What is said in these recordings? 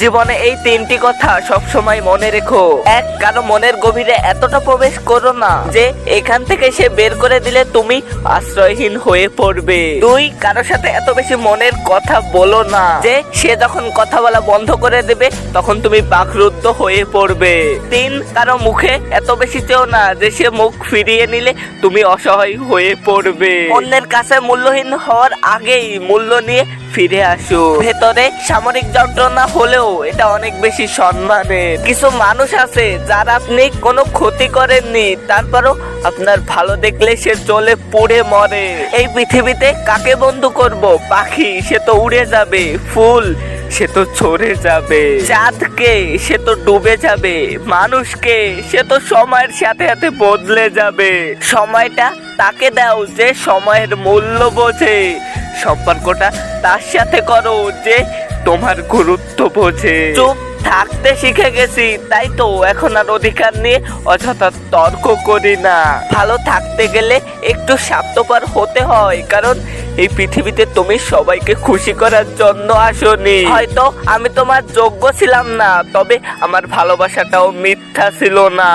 জীবনে এই তিনটি কথা সবসময় মনে রেখো। এক, কারও মনের গভীরে এতটা প্রবেশ করো না যে এখান থেকে সে বের করে দিলে তুমি আশ্রয়হীন হয়ে পড়বে। দুই কারোর সাথে এত বেশি মনের কথা বলো না যে সে যখন কথা বলা বন্ধ করে দেবে, তখন তুমি বাকরুদ্ধ হয়ে পড়বে। তিন, কারও মুখে এত বেশি চেও না যে সে মুখ ফিরিয়ে নিলে তুমি অসহায় হয়ে পড়বে। অন্যের কাছে মূল্যহীন হওয়ার আগেই মূল্য নিয়ে ফিরে আসো। ভেতরে সামরিক যন্ত্রণা হলেও এটা অনেক বেশি সম্মানের। কিছু মানুষ আছে যারা আপনি কোনো ক্ষতি করেননি, তারপরও আপনার ভালো দেখলে সে চলে পুড়ে মরে। এই পৃথিবীতে কাকে বন্ধু করব? পাখি, সে তো উড়ে যাবে। ফুল, সে তো ছড়ে যাবে। চাঁদকে, সে তো ডুবে যাবে। মানুষকে, সে তো সময়ের সাথে সাথে বদলে যাবে। সময়টা তাকে দাও যে সময়ের মূল্য বোঝে। সম্পর্কটা তার সাথে করো যে তোমার গুরুত্ব বোঝে। চুপ থাকতে শিখে গেছি, তাই তো এখন আর অধিকার নিয়ে অযথা তর্ক করি না। ভালো থাকতে গেলে একটু স্বার্থপর হতে হয়, কারণ এই পৃথিবীতে তুমি সবাইকে খুশি করার জন্য আসনি। হয়তো আমি তোমার যোগ্য ছিলাম না, তবে আমার ভালোবাসাটাও মিথ্যা ছিল না।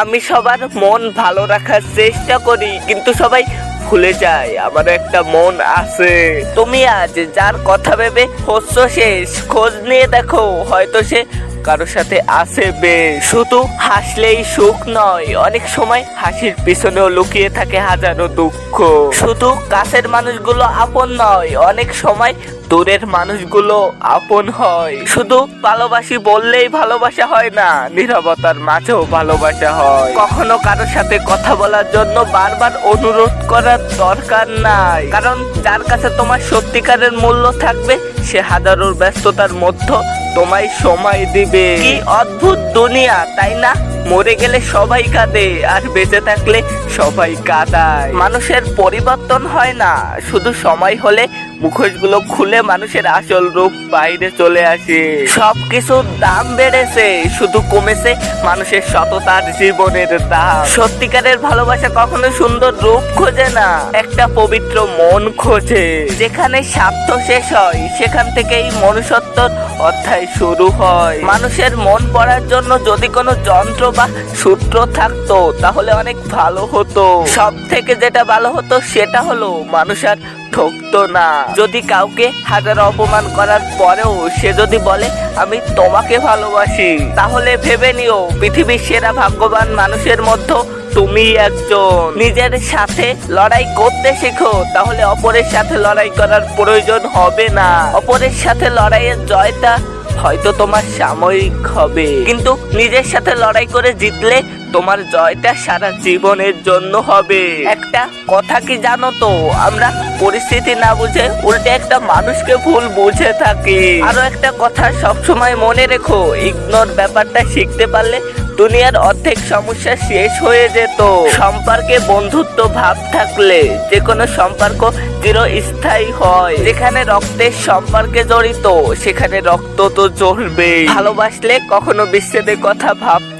আমি সবার মন ভালো রাখার চেষ্টা করি, কিন্তু সবাই ভুলে যায়, আমার একটা মন আছে। তুমি আজ যার কথা ভেবে হচ্ছ শেষ, খোঁজ নিয়ে দেখো, হয়তো সে কারোর সাথে আছে বেশ শুধু হাসলেই সুখ নয়, অনেক সময় হাসির পিছনেও লুকিয়ে থাকে হাজারো দুঃখ। শুধু কাছের মানুষগুলো আপন নয়, অনেক সময় দূরের মানুষগুলো আপন হয়। শুধু ভালোবাসি বললেই ভালোবাসা হয় না, নিরবতার মাঝেও ভালোবাসা হয়। কখনো কারোর সাথে কথা বলার জন্য বারবার অনুরোধ করার দরকার নাই, কারণ যার কাছে তোমার সত্যিকারের মূল্য থাকবে, সে হাজারোর ব্যস্ততার মধ্যে তোমায় সময় দিবে। কি অদ্ভুত দুনিয়া, তাই না? মরে গেলে সবাই কাঁদে, আর বেঁচে থাকলে সবাই কাঁদায়। মানুষের পরিবর্তন হয় না, শুধু সময় হলে মুখোশগুলো খুলে মানুষের আসল রূপ বাইরে চলে আসে। সব কিছুর দাম বেড়েছে, শুধু কমেছে মানুষের সততার জীবনের দাম। সত্যিকারের ভালোবাসা কখনো সুন্দর রূপ খোঁজে না, একটা পবিত্র মন খোঁজে। যেখানে স্বার্থ শেষ হয়, সেখান থেকেই মনুষ্যত্বর অধ্যায় শুরু হয়। মানুষের মন পড়ার জন্য যদি কোনো যন্ত্র বা সূত্র থাকতো, তাহলে অনেক ভালো হতো। সব থেকে যেটা ভালো হতো, সেটা হলো মানুষ আর ঠকতো না। যদি কাউকে হাজার অপমান করার পরেও সে যদি বলে, আমি তোমাকে ভালোবাসি, তাহলে ভেবে নিও, পৃথিবীর সেরা ভাগ্যবান মানুষের মধ্যে তুমি একজন। নিজের সাথে লড়াই করতে শেখো, তাহলে অপরের সাথে লড়াই করার প্রয়োজন হবে না। অপরের সাথে লড়াইয়ের জয়টা হয়তো তোমার সাময়িক হবে। কিন্তু নিজের সাথে লড়াই করে জিতলে তোমার জয়টা সারা জীবনের জন্য হবে। একটা কথা কি জানো তো? আমরা পরিস্থিতি না বুঝে উল্টে একটা মানুষকে ভুল বুঝে থাকি। আরও একটা কথা সবসময় মনে রেখো, ইগনোর ব্যাপারটা শিখতে পারলে দুনিয়ার অর্ধেক সমস্যা শেষ হয়ে যেত। সম্পর্কে বন্ধুত্ব ভাব থাকলে যে কোনো সম্পর্ক চিরস্থায়ী হয়। যেখানে রক্তের সম্পর্কে জড়িত, সেখানে রক্ত তো জ্বলবে ভালোবাসলে কখনো বিচ্ছেদের কথা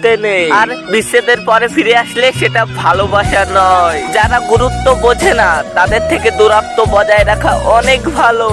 ভাবতে নেই। আর বিচ্ছেদের পরে ফিরে আসলে সেটা ভালোবাসা নয়। যারা গুরুত্ব বোঝে না, তাদের থেকে দূরত্ব বজায় রাখা অনেক ভালো।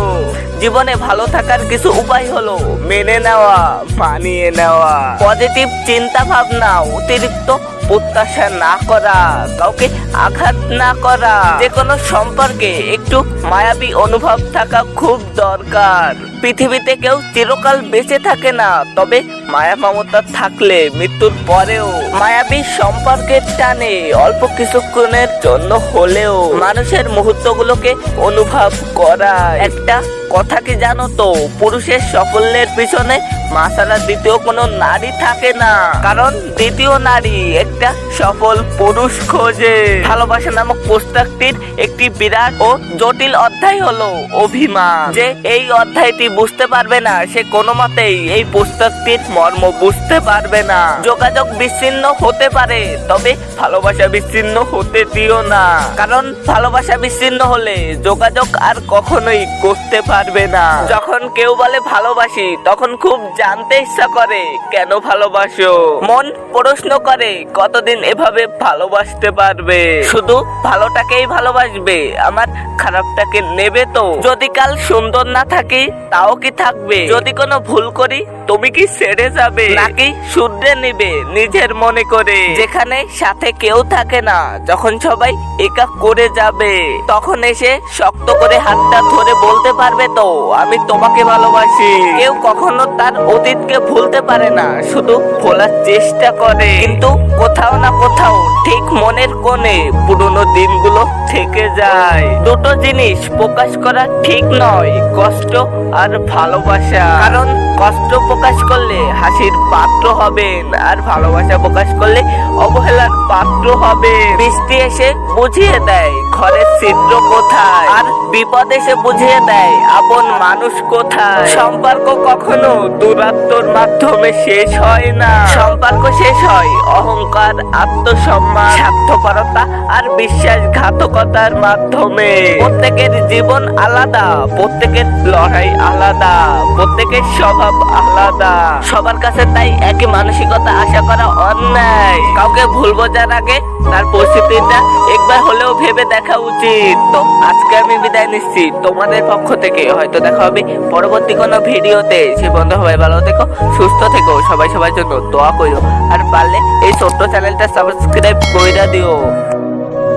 জীবনে ভালো থাকার কিছু উপায় হলো মেনে নেওয়া, মানিয়ে নেওয়া। পজিটিভ চিন্তা ভাবনা অতিরিক্ত প্রত্যাশা না করা, কাউকে আঘাত না করা যে কোনো সম্পর্কে একটু মায়াবী অনুভব থাকা খুব দরকার। পৃথিবীতে কেউ চিরকাল বেঁচে থাকে না, তবে মায়া মমতা থাকলে মৃত্যুর পরেও মায়াবী সম্পর্কের টানে অল্প কিছুক্ষণের জন্য হলেও মানুষের মুহূর্তগুলোকে অনুভব করা একটা কথা কি জানো তো? পুরুষের সাফল্যের পিছনে মা ছাড়া দ্বিতীয় কোনো নারী থাকে না। কারণ দ্বিতীয় নারী একটা সফল পুরুষ খোঁজে। ভালোবাসা নামক পুস্তকটির একটি বিরাট ও জটিল অধ্যায় হলো অভিমান। যে এই অধ্যায়টি বুঝতে পারবে না, সে কোনো মতেই এই পুস্তকটির মর্ম বুঝতে পারবে না। যোগাযোগ বিচ্ছিন্ন হতে পারে, তবে ভালোবাসা বিচ্ছিন্ন হতে দিও না। কারণ ভালোবাসা বিচ্ছিন্ন হলে যোগাযোগ আর কখনোই করতে পারবে না। যখন কেউ বলে ভালোবাসি, তখন খুব জানতে ইচ্ছা করে, কেন ভালোবাসো? মন প্রশ্ন করে, কতদিন এভাবে ভালোবাসতে পারবে? শুধু ভালোটাকেই ভালোবাসবে, আমার খারাপটাকে নেবে তো। যদি কাল সুন্দর না থাকি, তাও কি থাকবে? যদি কোনো ভুল করি, তুমি কি ছেড়ে যাবে? নাকি শুধরে নিবে নিজের মনে করে? যেখানে সাথে কেউ থাকে না, যখন সবাই একা করে যাবে, তখন এসে শক্ত করে হাতটা ধরে বলতে পারবে তো, আমি তোমাকে ভালোবাসি। কেউ কখনো তার অতীতকে ভুলতে পারে না, শুধু ভোলার চেষ্টা করে। কিন্তু কোথাও না কোথাও, ঠিক মনের কোণে পুরনো দিনগুলো থেকে যায়। দুটো জিনিস প্রকাশ করা ঠিক নয়, কষ্ট আর ভালোবাসা। কারণ কষ্ট প্রকাশ করলে হাসির পাত্র হবেন, আর ভালোবাসা প্রকাশ করলে অবহেলার পাত্র হবে বৃষ্টি এসে বুঝিয়ে দেয়, ঘরের ছিদ্র কোথায়? আর বিপদ এসে বুঝিয়ে দেয়, আপন মানুষ কোথায়? সম্পর্ক কখনো দূরাত্মর মাধ্যমে শেষ হয় না। সম্পর্ক শেষ হয় অহংকার, আত্মসম্মান, স্বার্থপরতা আর বিশ্বাসঘাতকতার মাধ্যমে। প্রত্যেকের জীবন আলাদা, প্রত্যেকের লড়াই আলাদা, প্রত্যেকের স্বভাব আলাদা। সবার কাছে তাই একই মানসিকতা আশা করা অন্যায়। কাউকে ভুল বোঝার আগে তার পরিস্থিতিটা একবার হলেও ভেবে দেখা উচিত। তো আজকে আমি বিদায় নিচ্ছি তোমাদের পক্ষ থেকে হয়তো দেখা হবে পরবর্তী কোনো ভিডিওতে। সে বন্ধু, সবাই ভালো থেকো, সুস্থ থেকো, সবাই সবার জন্য দোয়া করো। আর পারলে এই ছোট্ট চ্যানেলটা সাবস্ক্রাইব করে দিও।